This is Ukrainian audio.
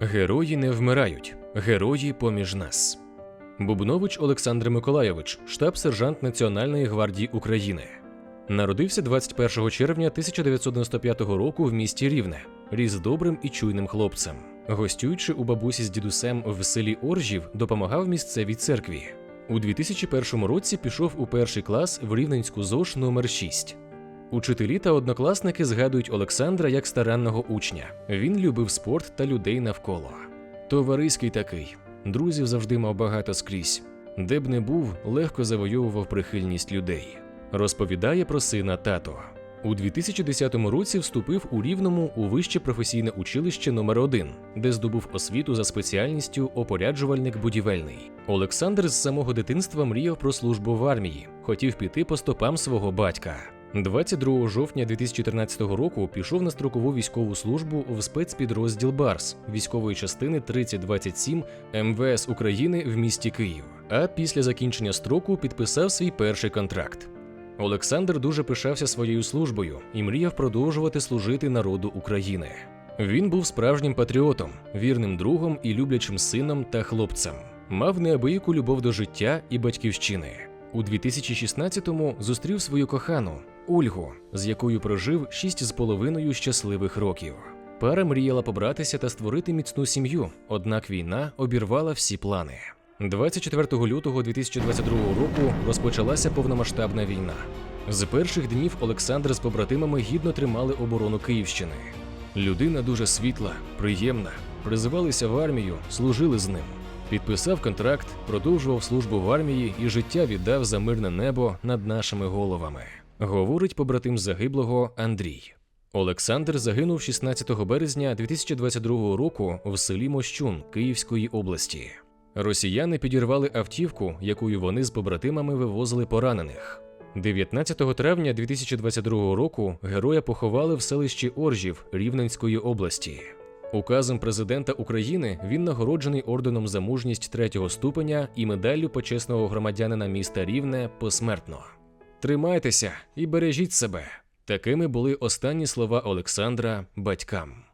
Герої не вмирають, герої поміж нас. Бубнович Олександр Миколайович, штаб-сержант Національної гвардії України. Народився 21 червня 1995 року в місті Рівне. Ріс добрим і чуйним хлопцем. Гостюючи у бабусі з дідусем в селі Оржів, допомагав місцевій церкві. У 2001 році пішов у перший клас в Рівненську ЗОЖ номер 6 Учителі та однокласники згадують Олександра як старанного учня. Він любив спорт та людей навколо. Товариський такий. Друзів завжди мав багато скрізь. Де б не був, легко завойовував прихильність людей. Розповідає про сина тато. У 2010 році вступив у Рівному у вище професійне училище номер 1 де здобув освіту за спеціальністю опоряджувальник будівельний. Олександр з самого дитинства мріяв про службу в армії, хотів піти по стопам свого батька. 22 жовтня 2014 року пішов на строкову військову службу в спецпідрозділ Барс військової частини 3027 МВС України в місті Київ. А після закінчення строку підписав свій перший контракт. Олександр дуже пишався своєю службою і мріяв продовжувати служити народу України. Він був справжнім патріотом, вірним другом і люблячим сином та хлопцем. Мав неабияку любов до життя і батьківщини. У 2016-му зустрів свою кохану Ольгу, з якою прожив шість з половиною щасливих років. Пара мріяла побратися та створити міцну сім'ю, однак війна обірвала всі плани. 24 лютого 2022 року розпочалася повномасштабна війна. З перших днів Олександр з побратимами гідно тримали оборону Київщини. Людина дуже світла, приємна. Призивалися в армію, служили з ним. Підписав контракт, продовжував службу в армії і життя віддав за мирне небо над нашими головами. Говорить побратим загиблого Андрій. Олександр загинув 16 березня 2022 року в селі Мощун Київської області. Росіяни підірвали автівку, якою вони з побратимами вивозили поранених. 19 травня 2022 року героя поховали в селищі Оржів Рівненської області. Указом президента України він нагороджений орденом за мужність третього ступеня і медаллю почесного громадянина міста Рівне посмертно. Тримайтеся і бережіть себе. Такими були останні слова Олександра батькам.